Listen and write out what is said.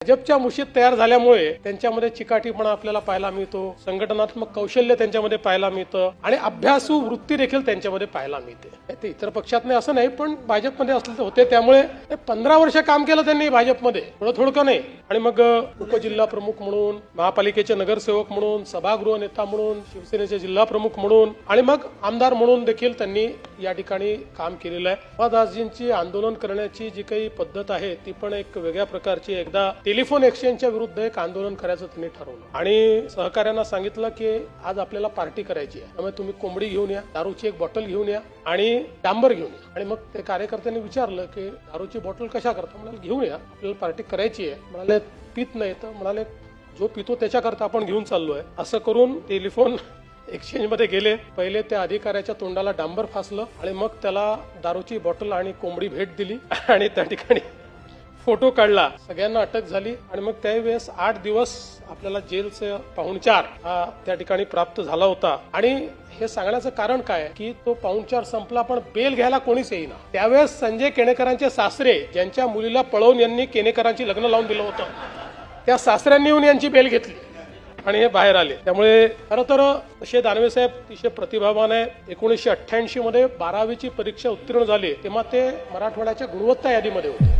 भाजपच्या मुशीत तयार झाल्यामुळे त्यांच्यामध्ये चिकाटीपणा आपल्याला पाहायला मिळतो. संघटनात्मक कौशल्य त्यांच्यामध्ये पाहायला मिळतं. आणि अभ्यासू वृत्ती देखील त्यांच्यामध्ये पाहायला मिळते. ते इतर पक्षात नाही असं नाही पण भाजपमध्ये असले तर होते. त्यामुळे पंधरा वर्ष काम केलं त्यांनी भाजपमध्ये. थोडं थोडकं नाही. आणि मग उपजिल्हा प्रमुख म्हणून महापालिकेचे नगरसेवक म्हणून सभागृह नेता म्हणून शिवसेनेचे जिल्हा प्रमुख म्हणून आणि मग आमदार म्हणून देखील त्यांनी या ठिकाणी काम केलेलं आहे. दासजींची आंदोलन करण्याची जी काही पद्धत आहे ती पण एक वेगळ्या प्रकारची एकदा टेलिफोन एक्सचेंजच्या विरुद्ध एक आंदोलन करायचं त्यांनी ठरवलं. आणि सहकार्यांना सांगितलं की आज आपल्याला पार्टी करायची आहे. त्यामुळे तुम्ही कोंबडी घेऊन या दारूची एक बॉटल घेऊन या आणि डांबर घेऊन या. आणि मग ते कार्यकर्त्यांनी विचारलं की दारूची बॉटल कशा करता? म्हणाले घेऊन या आपल्याला पार्टी करायची आहे. म्हणाले पित नाही. तर म्हणाले जो पितो त्याच्याकरता आपण घेऊन चाललो आहे असं करून टेलिफोन एक्सचेंजमध्ये गेले. पहिले त्या अधिकाऱ्याच्या तोंडाला डांबर फासलं आणि मग त्याला दारूची बॉटल आणि कोंबडी भेट दिली आणि त्या ठिकाणी फोटो काढला. सगळ्यांना अटक झाली आणि मग त्यावेळेस आठ दिवस आपल्याला जेलचे पाहुणचार हा त्या ठिकाणी प्राप्त झाला होता. आणि हे सांगण्याचं कारण काय? की तो पाहुणचार संपला पण बेल घ्यायला कोणीच येईना. त्यावेळेस संजय केणेकरांचे सासरे ज्यांच्या मुलीला पळवून यांनी केणेकरांची लग्न लावून दिलं होतं त्या सासऱ्यांनी येऊन यांची बेल घेतली. आणि हे बाहेर आले. त्यामुळे खरं तर तसे दानवे साहेब अतिशय प्रतिभावान आहे एकोणीसशे अठ्ठ्याऐंशी मध्ये बारावीची परीक्षा उत्तीर्ण झाली तेव्हा ते मराठवाड्याच्या गुणवत्ता यादीमध्ये होते.